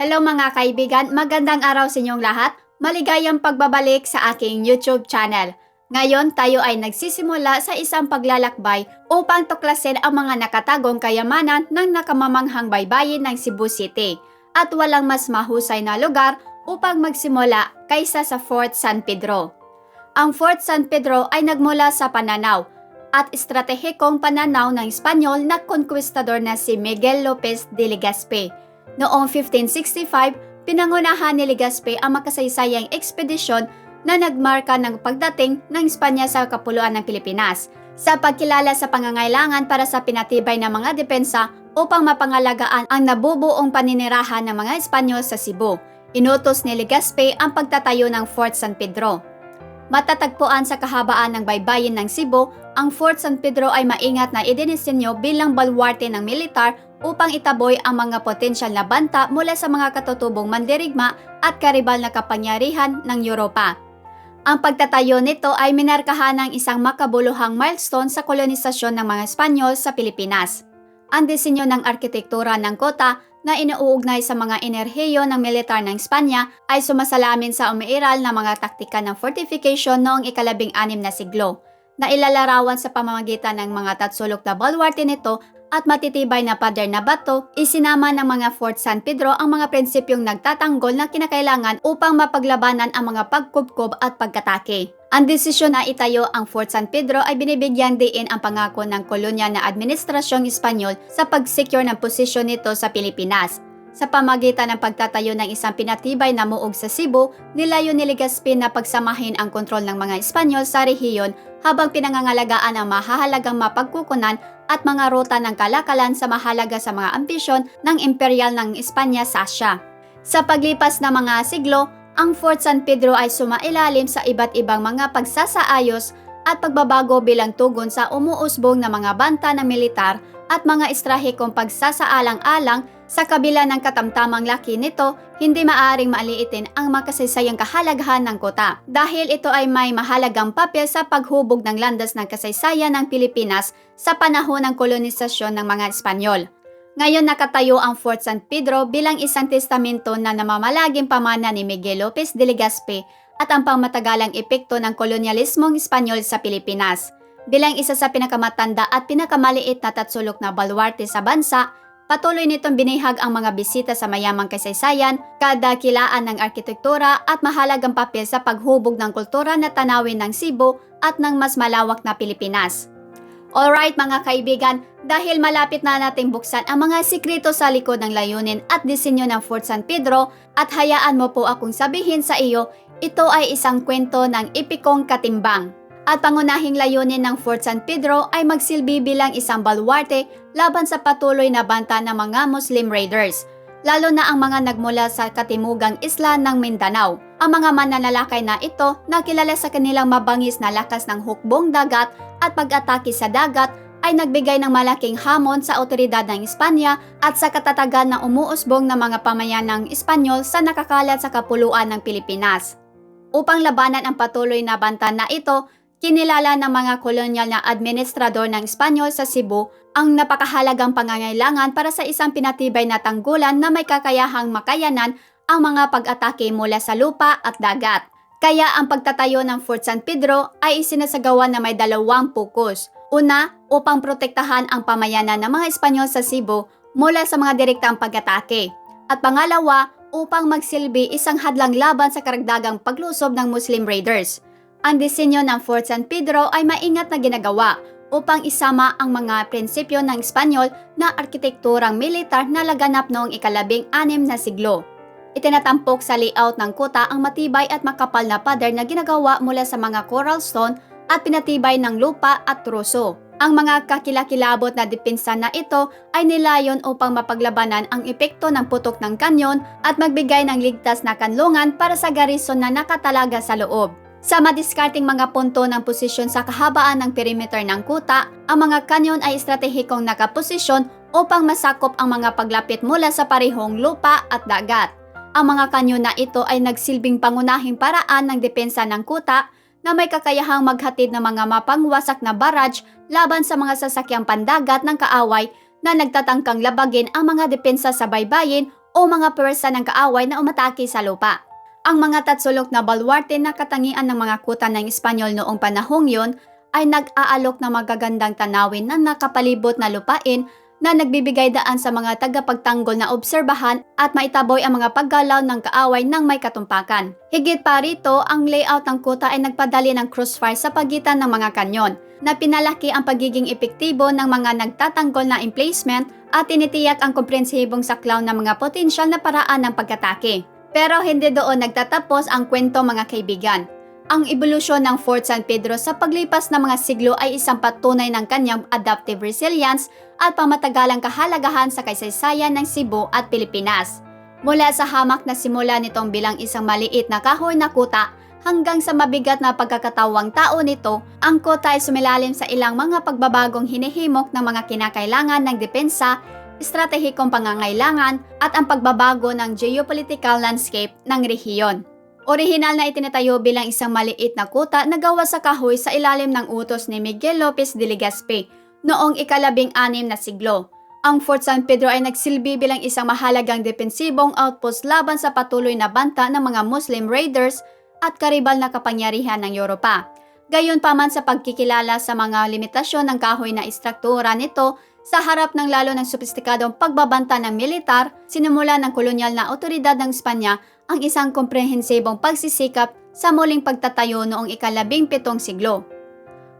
Hello mga kaibigan, magandang araw sa inyong lahat. Maligayang pagbabalik sa aking YouTube channel. Ngayon tayo ay nagsisimula sa isang paglalakbay upang tuklasin ang mga nakatagong kayamanan ng nakamamanghang baybayin ng Cebu City at walang mas mahusay na lugar upang magsimula kaysa sa Fort San Pedro. Ang Fort San Pedro ay nagmula sa pananaw at estratehikong pananaw ng Espanyol na konkwistador na si Miguel Lopez de Legazpi. Noong 1565, pinangunahan ni Legazpi ang makasaysayang ekspedisyon na nagmarka ng pagdating ng Espanya sa kapuluan ng Pilipinas sa pagkilala sa pangangailangan para sa pinatibay ng mga depensa upang mapangalagaan ang nabubuong paninirahan ng mga Espanyol sa Cebu. Inutos ni Legazpi ang pagtatayo ng Fort San Pedro. Matatagpuan sa kahabaan ng baybayin ng Cebu, ang Fort San Pedro ay maingat na idinisenyo bilang balwarte ng militar upang itaboy ang mga potensyal na banta mula sa mga katutubong mandirigma at karibal na kapangyarihan ng Europa. Ang pagtatayo nito ay minarkahan ng isang makabuluhang milestone sa kolonisasyon ng mga Espanyol sa Pilipinas. Ang disenyo ng arkitektura ng kota na inuugnay sa mga enerhiyo ng militar ng Espanya ay sumasalamin sa umiiral na mga taktika ng fortification noong ikalabing anim na siglo, na ilalarawan sa pamamagitan ng mga tatsulok na balwarte nito at matitibay na pader na bato, isinama ng mga Fort San Pedro ang mga prinsipyong nagtatanggol na kinakailangan upang mapaglabanan ang mga pagkubkob at pagkatake. Ang desisyon na itayo ang Fort San Pedro ay binibigyan diin ang pangako ng kolonyal na administrasyong Espanyol sa pag-secure ng posisyon nito sa Pilipinas. Sa pamagitan ng pagtatayo ng isang pinatibay na muog sa Cebu, nilayo ni Legazpi na pagsamahin ang kontrol ng mga Espanyol sa rehiyon habang pinangangalagaan ang mahahalagang mapagkukunan at mga ruta ng kalakalan sa mahalaga sa mga ambisyon ng imperial ng Espanya sa Asya. Sa paglipas ng mga siglo, ang Fort San Pedro ay sumailalim sa iba't ibang mga pagsasaayos at pagbabago bilang tugon sa umuusbong na mga banta ng militar at mga estrahikong pagsasaalang-alang sa kabila ng katamtamang laki nito, hindi maaring maaliitin ang makasaysayang kahalagahan ng kota dahil ito ay may mahalagang papel sa paghubog ng landas ng kasaysayan ng Pilipinas sa panahon ng kolonisasyon ng mga Espanyol. Ngayon nakatayo ang Fort San Pedro bilang isang testamento na namamalaging pamana ni Miguel Lopez de Legazpi at ang pangmatagalang epekto ng kolonyalismong Espanyol sa Pilipinas. Bilang isa sa pinakamatanda at pinakamaliit na tatsulok na balwarte sa bansa, Patuloy nitong binihag ang mga bisita sa mayamang kasaysayan, kadakilaan ng arkitektura at mahalagang papel sa paghubog ng kultura na tanawin ng Cebu at ng mas malawak na Pilipinas. Alright mga kaibigan, dahil malapit na nating buksan ang mga sikreto sa likod ng layunin at disenyo ng Fort San Pedro at hayaan mo po akong sabihin sa iyo, ito ay isang kwento ng ipikong katimbang at pangunahing layunin ng Fort San Pedro ay magsilbi bilang isang balwarte laban sa patuloy na banta ng mga Muslim raiders, lalo na ang mga nagmula sa katimugang isla ng Mindanao. Ang mga mananalakay na ito na kilala sa kanilang mabangis na lakas ng hukbong dagat at pag-atake sa dagat ay nagbigay ng malaking hamon sa otoridad ng Espanya at sa katatagan ng umuusbong ng mga pamayanang Espanyol sa nakakalat sa kapuluan ng Pilipinas. Upang labanan ang patuloy na banta na ito, Kinilala ng mga kolonyal na administrador ng Espanyol sa Cebu ang napakahalagang pangangailangan para sa isang pinatibay na tanggulan na may kakayahang makayanan ang mga pag-atake mula sa lupa at dagat. Kaya ang pagtatayo ng Fort San Pedro ay isinasagawa na may dalawang pokus. Una, upang protektahan ang pamayanan ng mga Espanyol sa Cebu mula sa mga direktang pag-atake. At pangalawa, upang magsilbi isang hadlang laban sa karagdagang paglusob ng Muslim raiders. Ang disenyo ng Fort San Pedro ay maingat na ginagawa upang isama ang mga prinsipyo ng Espanyol na arkitekturang militar na laganap noong ikalabing anim na siglo. Itinatampok sa layout ng kuta ang matibay at makapal na pader na ginagawa mula sa mga coral stone at pinatibay ng lupa at truso. Ang mga kakilakilabot na depensa na ito ay nilayon upang mapaglabanan ang epekto ng putok ng kanyon at magbigay ng ligtas na kanlungan para sa garrison na nakatalaga sa loob. Sa madiskarting mga punto ng posisyon sa kahabaan ng perimeter ng kuta, ang mga kanyon ay estratehikong nakaposisyon upang masakop ang mga paglapit mula sa parehong lupa at dagat. Ang mga kanyon na ito ay nagsilbing pangunahing paraan ng depensa ng kuta na may kakayahang maghatid ng mga mapangwasak na barrage laban sa mga sasakyang pandagat ng kaaway na nagtatangkang labagin ang mga depensa sa baybayin o mga pwersa ng kaaway na umatake sa lupa. Ang mga tatsulok na balwarte na katangian ng mga kuta ng Espanyol noong panahong yon ay nag-aalok ng magagandang tanawin na nakapalibot na lupain na nagbibigay daan sa mga tagapagtanggol na obserbahan at maitaboy ang mga paggalaw ng kaaway ng may katumpakan. Higit pa rito, ang layout ng kuta ay nagpadali ng crossfire sa pagitan ng mga kanyon na pinalaki ang pagiging epektibo ng mga nagtatanggol na emplacement at tinitiyak ang komprehensibong saklaw ng mga potensyal na paraan ng pagkatake. Pero hindi doon nagtatapos ang kwento mga kaibigan. Ang ebolusyon ng Fort San Pedro sa paglipas ng mga siglo ay isang patunay ng kanyang adaptive resilience at pamatagalang kahalagahan sa kasaysayan ng Cebu at Pilipinas. Mula sa hamak na simula nitong bilang isang maliit na kahoy na kuta hanggang sa mabigat na pagkakatawang tao nito, ang kuta ay sumilalim sa ilang mga pagbabagong hinihimok ng mga kinakailangan ng depensa, estratehikong pangangailangan at ang pagbabago ng geopolitical landscape ng rehiyon. Orihinal na itinatayo bilang isang maliit na kuta na gawa sa kahoy sa ilalim ng utos ni Miguel Lopez de Legazpi noong ikalabing anim na siglo. Ang Fort San Pedro ay nagsilbi bilang isang mahalagang depensibong outpost laban sa patuloy na banta ng mga Muslim raiders at karibal na kapangyarihan ng Europa. Gayon pa man sa pagkikilala sa mga limitasyon ng kahoy na istruktura nito sa harap ng lalo ng sopistikadong pagbabanta ng militar, sinimula ng kolonyal na otoridad ng Espanya ang isang komprehensibong pagsisikap sa muling pagtatayo noong ikalabing pitong siglo.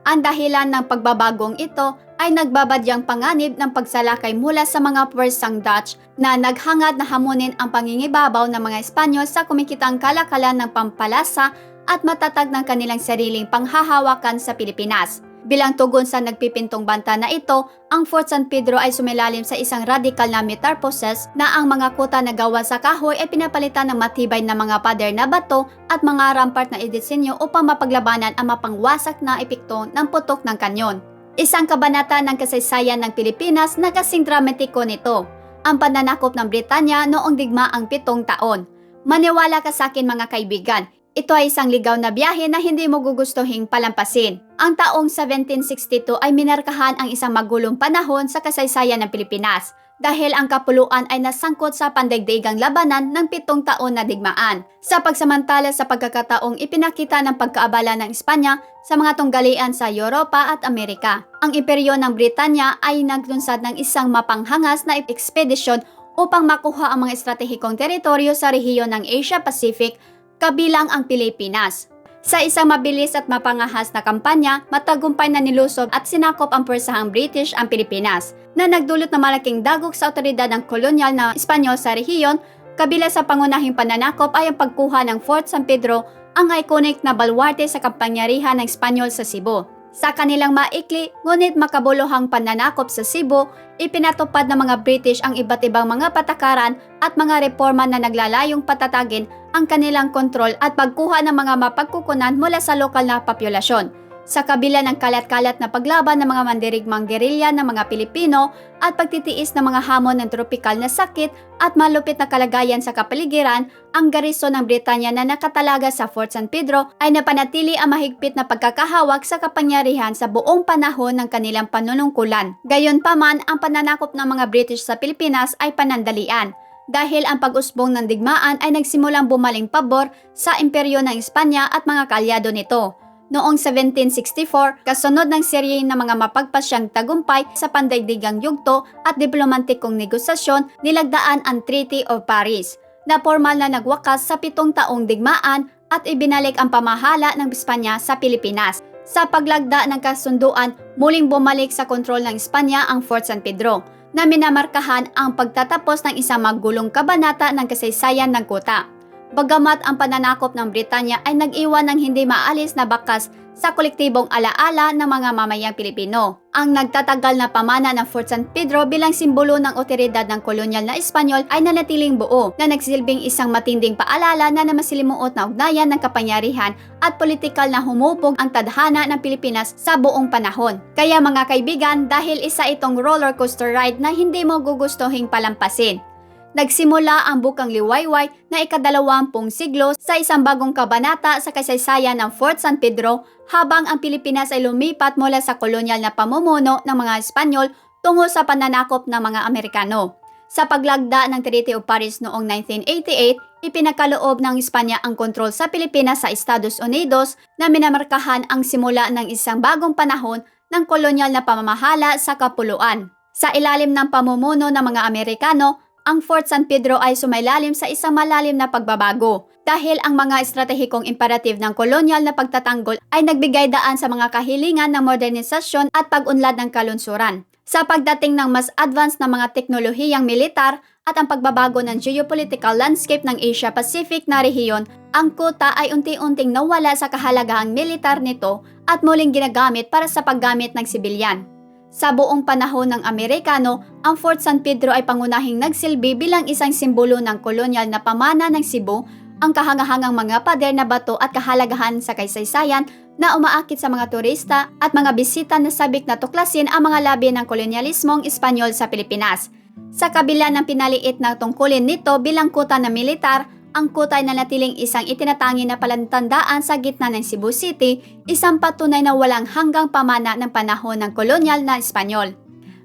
Ang dahilan ng pagbabagong ito ay nagbabadyang panganib ng pagsalakay mula sa mga pwersang Dutch na naghangad na hamunin ang pangingibabaw ng mga Espanyol sa kumikitang kalakalan ng pampalasa at matatag ng kanilang sariling panghahawakan sa Pilipinas. Bilang tugon sa nagpipintong banta na ito, ang Fort San Pedro ay sumilalim sa isang radical na metamorphosis na ang mga kuta na gawa sa kahoy ay pinapalitan ng matibay na mga pader na bato at mga rampart na edisenyo upang mapaglabanan ang mapangwasak na epekto ng putok ng kanyon. Isang kabanata ng kasaysayan ng Pilipinas na kasing dramatiko nito, ang pananakop ng Britanya noong digmaang pitong taon. Maniwala ka sa akin mga kaibigan, ito ay isang ligaw na biyahe na hindi mo gugustuhing palampasin. Ang taong 1762 ay minarkahan ang isang magulong panahon sa kasaysayan ng Pilipinas dahil ang kapuluan ay nasangkot sa pandaigdigang labanan ng pitong taon na digmaan. Sa pagsamantala sa pagkakataong ipinakita ng pagkaabala ng Espanya sa mga tunggalian sa Europa at Amerika. Ang imperyo ng Britanya ay naglunsad ng isang mapanghangas na ekspedisyon upang makuha ang mga estratehikong teritoryo sa rehiyon ng Asia Pacific kabilang ang Pilipinas. Sa isang mabilis at mapangahas na kampanya, matagumpay na nilusob at sinakop ang pwersahang British ang Pilipinas, na nagdulot ng malaking dagok sa otoridad ng kolonyal na Espanyol sa rehiyon, kabila sa pangunahing pananakop ay ang pagkuha ng Fort San Pedro, ang iconic na balwarte sa kampanyarihan ng Espanyol sa Cebu. Sa kanilang maikli, ngunit makabuluhang pananakop sa Cebu, ipinatupad ng mga British ang iba't ibang mga patakaran at mga reforma na naglalayong patatagin ang kanilang kontrol at pagkuha ng mga mapagkukunan mula sa lokal na populasyon. Sa kabila ng kalat-kalat na paglaban ng mga mandirigmang gerilya ng mga Pilipino at pagtitiis ng mga hamon ng tropikal na sakit at malupit na kalagayan sa kapaligiran, ang garison ng Britanya na nakatalaga sa Fort San Pedro ay napanatili ang mahigpit na pagkakahawak sa kapangyarihan sa buong panahon ng kanilang panunungkulan. Gayunpaman, ang pananakop ng mga British sa Pilipinas ay panandalian dahil ang pag-usbong ng digmaan ay nagsimulang bumaling pabor sa imperyo ng Espanya at mga kalyado nito. Noong 1764, kasunod ng serye ng mga mapagpasyang tagumpay sa pandaigdigang yugto at diplomatikong negosasyon, nilagdaan ang Treaty of Paris, na formal na nagwakas sa pitong taong digmaan at ibinalik ang pamahala ng Espanya sa Pilipinas. Sa paglagda ng kasunduan, muling bumalik sa kontrol ng Espanya ang Fort San Pedro, na minamarkahan ang pagtatapos ng isang magulong kabanata ng kasaysayan ng kuta. Bagamat ang pananakop ng Britanya ay nag-iwan ng hindi maalis na bakas sa kolektibong alaala ng mga mamayang Pilipino. Ang nagtatagal na pamana ng Fort San Pedro bilang simbolo ng otoridad ng kolonyal na Espanyol ay nanatiling buo na nagsilbing isang matinding paalala na namasilimuot na ugnayan ng kapangyarihan at politikal na humubog ang tadhana ng Pilipinas sa buong panahon. Kaya mga kaibigan, dahil isa itong roller coaster ride na hindi mo gugustuhin palampasin. Nagsimula ang bukang liwayway na ikadalawampung siglo sa isang bagong kabanata sa kasaysayan ng Fort San Pedro habang ang Pilipinas ay lumipat mula sa kolonyal na pamumuno ng mga Espanyol tungo sa pananakop ng mga Amerikano. Sa paglagda ng Treaty of Paris noong 1988, ipinakaloob ng Espanya ang kontrol sa Pilipinas sa Estados Unidos na minamarkahan ang simula ng isang bagong panahon ng kolonyal na pamamahala sa kapuluan. Sa ilalim ng pamumuno ng mga Amerikano, ang Fort San Pedro ay sumailalim sa isang malalim na pagbabago dahil ang mga estratehikong imperative ng kolonyal na pagtatanggol ay nagbigay daan sa mga kahilingan ng modernisasyon at pag-unlad ng kalunsuran. Sa pagdating ng mas advanced na mga teknolohiyang militar at ang pagbabago ng geopolitical landscape ng Asia-Pacific na rehiyon, ang kuta ay unti-unting nawala sa kahalagahang militar nito at muling ginagamit para sa paggamit ng sibilyan. Sa buong panahon ng Amerikano, ang Fort San Pedro ay pangunahing nagsilbi bilang isang simbolo ng kolonyal na pamana ng Cebu, ang kahangahangang mga pader na bato at kahalagahan sa kaysaysayan na umaakit sa mga turista at mga bisita na sabik na tuklasin ang mga labi ng kolonyalismong Espanyol sa Pilipinas. Sa kabila ng pinaliit na tungkulin nito bilang kuta na militar, ang kuta ay nanatiling isang itinatangi na palantandaan sa gitna ng Cebu City, isang patunay na walang hanggang pamana ng panahon ng kolonyal na Espanyol.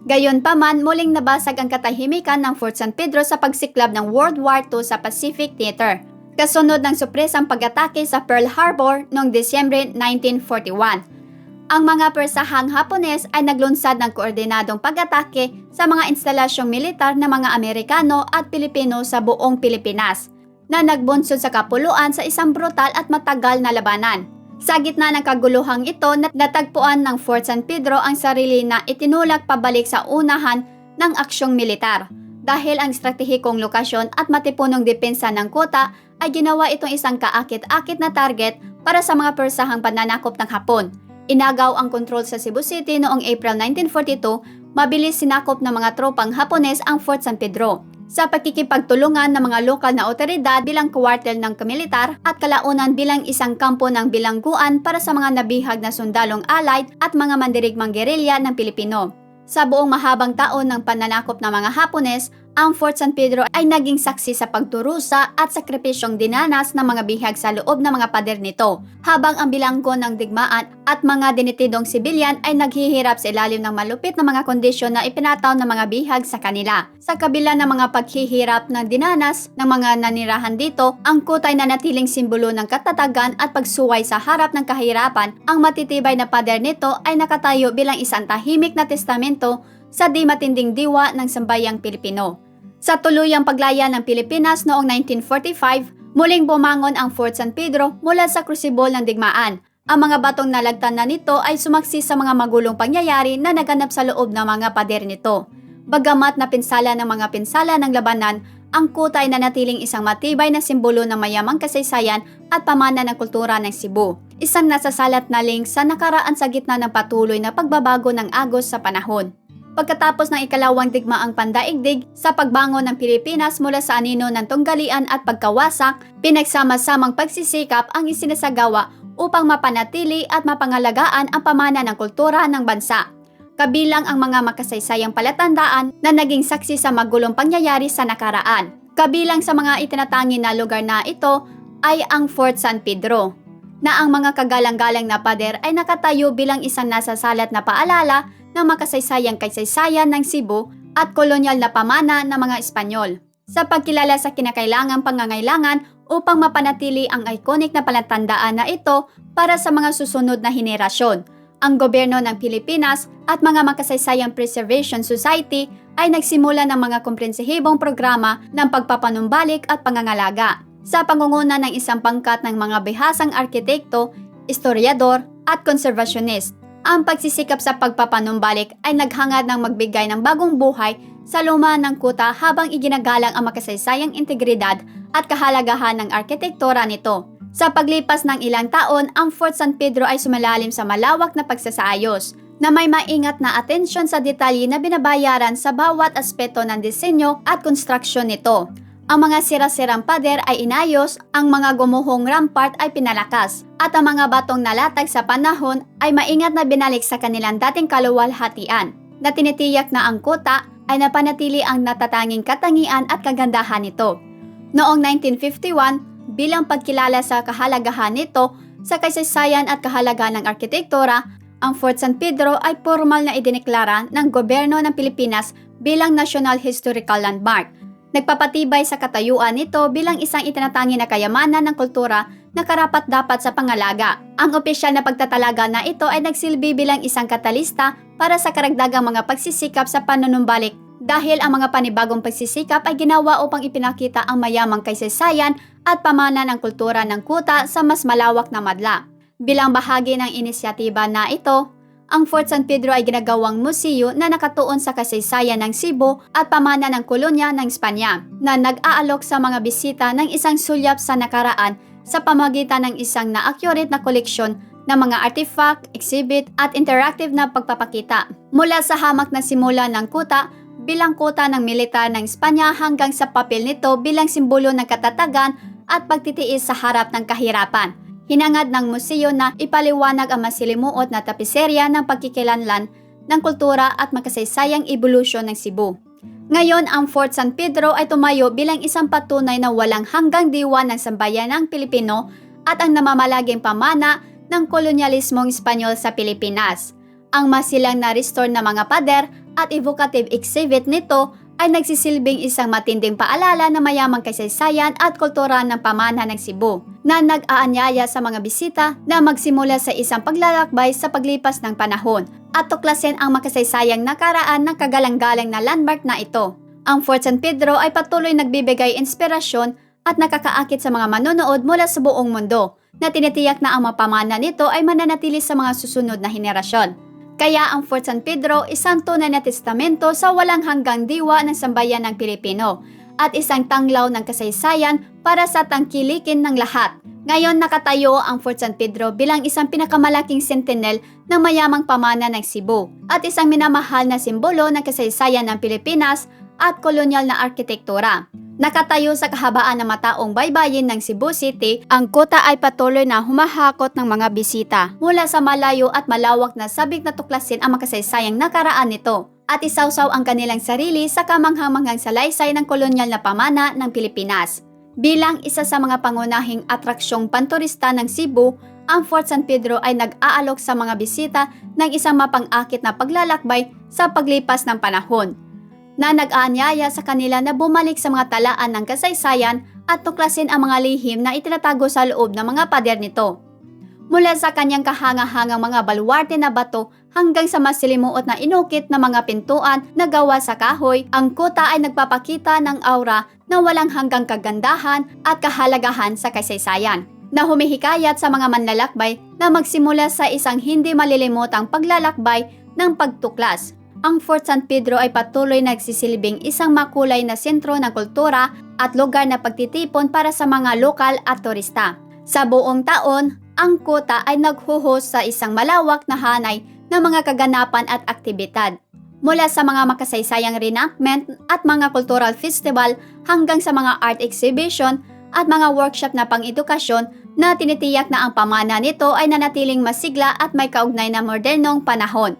Gayunpaman, muling nabasag ang katahimikan ng Fort San Pedro sa pagsiklab ng World War II sa Pacific Theater kasunod ng supresang pag-atake sa Pearl Harbor noong Desyembre 1941. Ang mga persahang Hapones ay naglunsad ng koordinadong pag-atake sa mga instalasyong militar ng mga Amerikano at Pilipino sa buong Pilipinas na nagbunsod sa kapuluan sa isang brutal at matagal na labanan. Sa gitna ng kaguluhang ito, natagpuan ng Fort San Pedro ang sarili na itinulak pabalik sa unahan ng aksyong militar dahil ang estratehikong lokasyon at matipunong depensa ng kota ay ginawa itong isang kaakit-akit na target para sa mga persahang pananakop ng Hapon. Inagaw ang kontrol sa Cebu City noong April 1942, mabilis sinakop ng mga tropang Hapones ang Fort San Pedro. Sa pagkikipagtulungan ng mga lokal na otoridad bilang kuwartel ng kamilitar at kalaunan bilang isang kampo ng bilangguan para sa mga nabihag na sundalong allied at mga mandirigmang gerilya ng Pilipino. Sa buong mahabang taon ng pananakop ng mga Hapones, ang Fort San Pedro ay naging saksi sa pagturusa at sakripisyong dinanas ng mga bihag sa loob ng mga pader nito, habang ang bilanggo ng digmaan at mga dinitidong sibilyan ay naghihirap sa ilalim ng malupit na mga kondisyon na ipinataw ng mga bihag sa kanila. Sa kabila ng mga paghihirap ng dinanas ng mga nanirahan dito, ang kutay na natiling simbolo ng katatagan at pagsuway sa harap ng kahirapan, ang matitibay na pader nito ay nakatayo bilang isang tahimik na testamento sa di matinding diwa ng sambayang Pilipino. Sa tuluyang paglaya ng Pilipinas noong 1945, muling bumangon ang Fort San Pedro mula sa krusibol ng digmaan. Ang mga batong nalagtan na nito ay sumaksi sa mga magulong pangyayari na naganap sa loob ng mga pader nito. Bagamat na pinsala ng mga pinsala ng labanan, ang kuta ay nanatiling isang matibay na simbolo ng mayamang kasaysayan at pamana ng kultura ng Cebu. Isang nasasalat na link sa nakaraan sa gitna ng patuloy na pagbabago ng agos sa panahon pagkatapos ng ikalawang digmaang pandaigdig sa pagbangon ng Pilipinas mula sa anino ng tunggalian at pagkawasak, pinagsama-samang pagsisikap ang isinasagawa upang mapanatili at mapangalagaan ang pamana ng kultura ng bansa. Kabilang ang mga makasaysayang palatandaan na naging saksi sa magulong pangyayari sa nakaraan. Kabilang sa mga itinatangi na lugar na ito ay ang Fort San Pedro, na ang mga kagalang-galang na pader ay nakatayo bilang isang nasasalat na paalala ng makasaysayang kaysaysayan ng Cebu at kolonyal na pamana ng mga Espanyol sa pagkilala sa kinakailangang pangangailangan upang mapanatili ang iconic na palatandaan na ito para sa mga susunod na henerasyon. Ang gobyerno ng Pilipinas at mga makasaysayang Preservation Society ay nagsimula ng mga komprehensibong programa ng pagpapanumbalik at pangangalaga sa pangunguna ng isang pangkat ng mga bihasang arkitekto, historiador at konservasyonist ang pagsisikap sa pagpapanumbalik ay naghangad ng magbigay ng bagong buhay sa luma ng kuta habang iginagalang ang makasaysayang integridad at kahalagahan ng arkitektura nito. Sa paglipas ng ilang taon, ang Fort San Pedro ay sumalalim sa malawak na pagsasaayos na may maingat na atensyon sa detalye na binabayaran sa bawat aspeto ng disenyo at konstruksyon nito. Ang mga sira-sirang pader ay inayos, ang mga gumuhong rampart ay pinalakas, at ang mga batong nalatag sa panahon ay maingat na binalik sa kanilang dating kaluwalhatian, na tinitiyak na ang kota ay napanatili ang natatanging katangian at kagandahan nito. Noong 1951, bilang pagkilala sa kahalagahan nito sa kasaysayan at kahalagahan ng arkitektura, ang Fort San Pedro ay formal na idineklara ng gobyerno ng Pilipinas bilang National Historical Landmark. Nagpapatibay sa katayuan nito bilang isang itinatangi na kayamanan ng kultura na karapat-dapat sa pangalaga. Ang opisyal na pagtatalaga na ito ay nagsilbi bilang isang katalista para sa karagdagang mga pagsisikap sa panunumbalik dahil ang mga panibagong pagsisikap ay ginawa upang ipinakita ang mayamang kaysaysayan at pamana ng kultura ng kuta sa mas malawak na madla. Bilang bahagi ng inisyatiba na ito, ang Fort San Pedro ay ginagawang museo na nakatuon sa kasaysayan ng Cebu at pamana ng kolonya ng Espanya na nag-aalok sa mga bisita ng isang sulyap sa nakaraan sa pamagitan ng isang na-accurate na koleksyon ng mga artifact, exhibit at interactive na pagpapakita mula sa hamak na simula ng kuta bilang kuta ng militar ng Espanya hanggang sa papel nito bilang simbolo ng katatagan at pagtitiis sa harap ng kahirapan. Hinangad ng museo na ipaliwanag ang masilimuot na tapiserya ng pagkikilanlan ng kultura at makasaysayang evolusyon ng Cebu. Ngayon, ang Fort San Pedro ay tumayo bilang isang patunay na walang hanggang diwa ng sambayanang Pilipino at ang namamalaging pamana ng kolonyalismong Espanyol sa Pilipinas. Ang masilang na-restore na mga pader at evocative exhibit nito ay nagsisilbing isang matinding paalala na mayamang kasaysayan at kultura ng pamana ng Cebu na nag-aanyaya sa mga bisita na magsimula sa isang paglalakbay sa paglipas ng panahon at tuklasin ang makasaysayang nakaraan ng kagalang-galang na landmark na ito. Ang Fort San Pedro ay patuloy nagbibigay inspirasyon at nakakaakit sa mga manonood mula sa buong mundo na tinitiyak na ang mapamana nito ay mananatili sa mga susunod na henerasyon. Kaya ang Fort San Pedro isang tunay na testamento sa walang hanggang diwa ng sambayan ng Pilipino at isang tanglaw ng kasaysayan para sa tangkilikin ng lahat. Ngayon nakatayo ang Fort San Pedro bilang isang pinakamalaking sentinel ng mayamang pamana ng Cebu at isang minamahal na simbolo ng kasaysayan ng Pilipinas at kolonyal na arkitektura. Nakatayo sa kahabaan ng mataong baybayin ng Cebu City, ang kuta ay patuloy na humahakot ng mga bisita mula sa malayo at malawak na sabik na tuklasin ang makasaysayang nakaraan nito at isawsaw ang kanilang sarili sa kamanghamanghang salaysay ng kolonyal na pamana ng Pilipinas. Bilang isa sa mga pangunahing atraksyong panturista ng Cebu, ang Fort San Pedro ay nag-aalok sa mga bisita ng isang mapang-akit na paglalakbay sa paglipas ng panahon na nag-aanyaya sa kanila na bumalik sa mga talaan ng kasaysayan at tuklasin ang mga lihim na itinatago sa loob ng mga pader nito. Mula sa kanyang kahanga-hangang mga baluarte na bato hanggang sa masilimuot na inukit na mga pintuan na gawa sa kahoy, ang kuta ay nagpapakita ng aura na walang hanggang kagandahan at kahalagahan sa kasaysayan na humihikayat sa mga manlalakbay na magsimula sa isang hindi malilimutang paglalakbay ng pagtuklas ang Fort San Pedro ay patuloy nagsisilbing isang makulay na sentro ng kultura at lugar na pagtitipon para sa mga lokal at turista. Sa buong taon, ang kuta ay naghuhos sa isang malawak na hanay ng mga kaganapan at aktibidad. Mula sa mga makasaysayang reenactment at mga cultural festival hanggang sa mga art exhibition at mga workshop na pang-edukasyon na tinitiyak na ang pamana nito ay nanatiling masigla at may kaugnay na modernong panahon.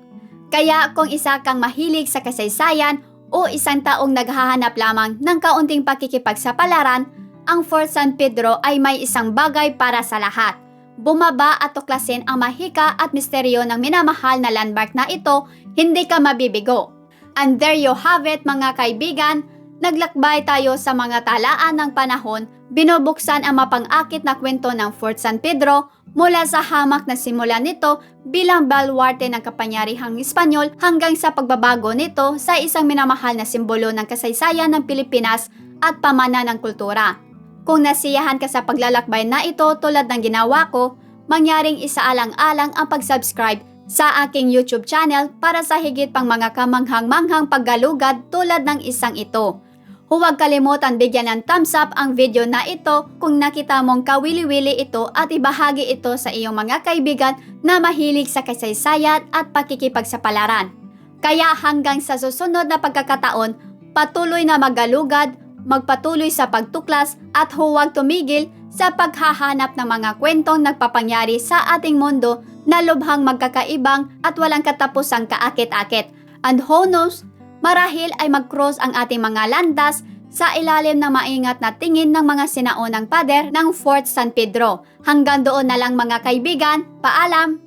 Kaya kung isa kang mahilig sa kasaysayan o isang taong naghahanap lamang ng kaunting pakikipagsapalaran, ang Fort San Pedro ay may isang bagay para sa lahat. Bumaba at tuklasin ang mahika at misteryo ng minamahal na landmark na ito, hindi ka mabibigo. And there you have it mga kaibigan, naglakbay tayo sa mga talaan ng panahon, binubuksan ang mapang-akit na kwento ng Fort San Pedro mula sa hamak na simula nito bilang baluarte ng kapangyarihang Espanyol hanggang sa pagbabago nito sa isang minamahal na simbolo ng kasaysayan ng Pilipinas at pamana ng kultura. Kung nasiyahan ka sa paglalakbay na ito tulad ng ginawa ko, mangyaring isaalang-alang ang pag-subscribe sa aking YouTube channel para sa higit pang mga kamanghang-manghang paggalugad tulad ng isang ito. Huwag kalimutan bigyan ng thumbs up ang video na ito kung nakita mong kawili-wili ito at ibahagi ito sa iyong mga kaibigan na mahilig sa kasaysayan at pakikipagsapalaran. Kaya hanggang sa susunod na pagkakataon, patuloy na magalugad, magpatuloy sa pagtuklas at huwag tumigil sa paghahanap ng mga kwentong nagpapangyari sa ating mundo na lubhang magkakaibang at walang katapusang kaakit-akit. And who knows, marahil ay mag-cross ang ating mga landas sa ilalim ng maingat na tingin ng mga sinaunang pader ng Fort San Pedro. Hanggang doon na lang mga kaibigan, paalam!